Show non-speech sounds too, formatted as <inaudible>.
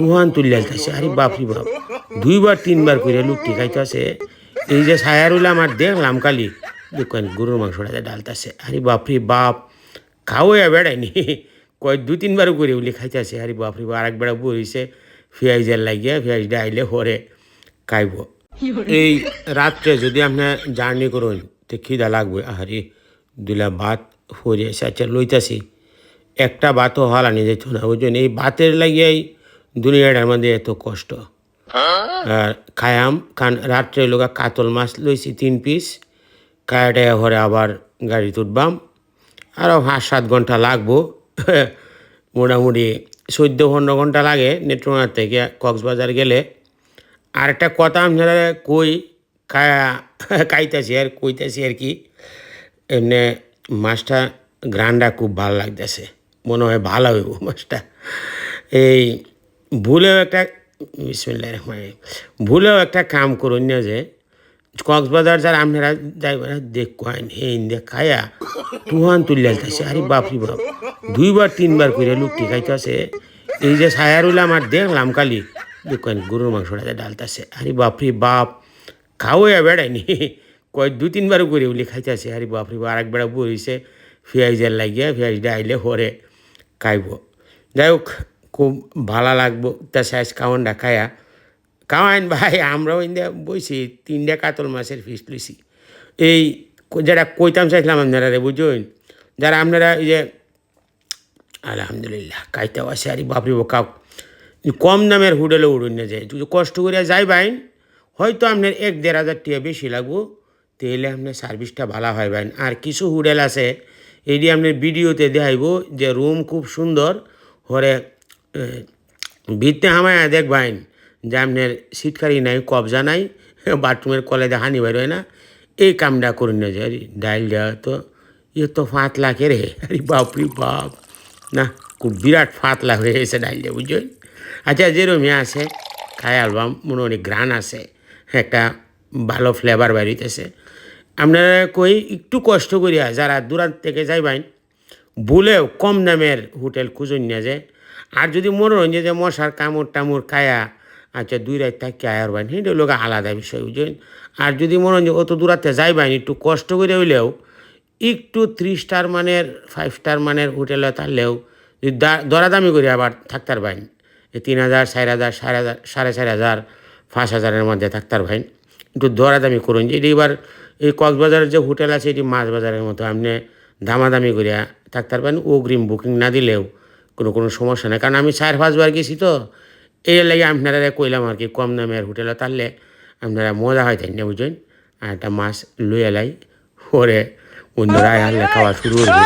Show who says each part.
Speaker 1: তুহান তুলিয়ালতেছে আরে বাপরি বাপ, দুইবার, তিনবার করে লুকটি খাইতেছে। এই যে সায়ার ছায়ারুল আমার দেখলাম কালি দেখেন গরুর মাংসটা ডালতেছে। আরে বাপরি বাপ খাওয়া বেড়ায়নি কয় দু তিনবার করে উলি খাইতেছে। আরে বাপরি বাপ আরেক বেড়া বইছে পেঁয়াজের লাগিয়ে পেঁয়াজ ডাইলে হরে খাইব। এই রাত্রে যদি আপনি জার্নি করুন, তো খিদা লাগবে। আরে দুলা ভাত হরিয়েছে আচ্ছা লইতাছি। একটা ভাতও হালানি যেত না ওই জন্য এই ভাতের লাগিয়াই দুনিয়াটার মধ্যে এত কষ্ট। আর খায়াম, কান রাত্রে লোকা কাতল মাছ লইছি তিন পিস, কায়াটায় ঘরে আবার গাড়ি তুটবাম। আরও পাঁচ, সাত ঘণ্টা লাগবো। <laughs> মোটামুটি চোদ্দ, পনেরো ঘণ্টা লাগে নেত্রকোনার থেকে কক্সবাজার গেলে। আর একটা কথা আপনারা কই, খায়া, খাইতেছি আর কইতেছি আর কি, এমনি মাছটা গ্রান্ডা খুব ভালো লাগতেছে। মনে হয় ভালো হইব মাছটা। এই ভুলেও একটা, বিসমিল্লাহির রহমানির রহিম। ভুলেও একটা কাম করুন না যে, কক্সবাজার যারা আপনারা যাইবেন দেখুন হে ইন্দে খায়া, তুহান তুলিয়ালতেছে আরে বাপরি বাপ, দুইবার, তিনবার করে লুকটি খাইতেছে, এই যে ছায়ারুল আমার দেখলাম কালি দেখুন গরুর মাংসটা ডালতেছে, আরে বাপরি বাপ খাওয়া বেড়ায়নি কয় দু তিনবার করে উলি খাইতেছে, আরে বাপরি বাপ, আরেক বেড়া বইছে পেঁয়াজের লাগিয়ে পেঁয়াজ ডাইলে হরে খাইব যাই হোক খুব ভালো লাগবো। তা শেষ খাওয়ানটা খায়া কাওয়াইন ভাই, আমরাও ইন্দা বইছি, তিনটা কাতল মাছের ফিস লইছি। এই যারা কইতাম চাইছিলাম আপনারা রে বুঝুন যারা আপনারা এই যে, আলহামদুলিল্লাহ কাইতে আসে আরে বাপরি কাউ কম দামের হোটেলে উড়ুন না যায়। যদি কষ্ট করে যাই বাইন হয়তো আপনার এক দেড় হাজার টাকা বেশি লাগবো তাহলে আপনার সার্ভিসটা ভালো হয় বাইন আর কিছু হোটেল আছে, এটি আপনার ভিডিওতে দেখাইব, যে রুম খুব সুন্দর, হরে ভিত্তে হামায় দেখবাইন যে আপনার সিটকারি নাই, কবজা নাই, <laughs> বাথরুমের কলে দেখা নিবার হয় না। এই কামটা করুন না যে, আরে ডাইল দেওয়া তো ইয়ে তো ফাঁত লাখে রে? <laughs> আরে বাপরি বাপ। না, খুব বিরাট ফাতলা হয়ে গেছে ডাইল দিয়ে বুঝলেন আচ্ছা যেরমই আছে, খাই অ্যালবাম মোটামুটি গ্রান আছে, একটা ভালো ফ্লেভার বাড়িতেছে আপনারা কই একটু কষ্ট করিয়া, যারা দূরান্ত থেকে যাইবেন ভুলেও কম দামের হোটেল খুঁজুন না যে আর যদি মনোরঞ্জন যে মশার কামড় টামড় খায়া আচ্ছা দুই রাত থাকি আয়ার বাইন সেটা লোক আলাদা বিষয়, বুঝলেন? আর যদি মনোরঞ্জন অত দূরাতে যাইবেন একটু কষ্ট করে হইলেও, একটু থ্রি স্টার মানের ফাইভ স্টার মানের হোটেলে থাকলেও, যদি দরাদামি করে আবার থাকতার বাইন তিন হাজার, চার হাজার, সাড়ে হাজার, সাড়ে চার হাজার, পাঁচ হাজারের মধ্যে থাকতার ভাই একটু দরাদামি করুন। যে এবার এই কক্সবাজারের যে হোটেল আছে, এটি মাছ বাজারের মতো, আপনি দামাদামি করিয়া থাকতার পারেন অগ্রিম বুকিং না দিলেও কোনো কোনো সমস্যা নেই। কারণ আমি চার, পাঁচবার গেছি তো এই লাগে আপনারা কইলাম আর কি, কম দামের হোটেলে তাহলে আপনারা মজা হয় তাই না বুঝলেন আর একটা মাছ লুয়ে লাই, পরে অন্যরা খাওয়া শুরু করবে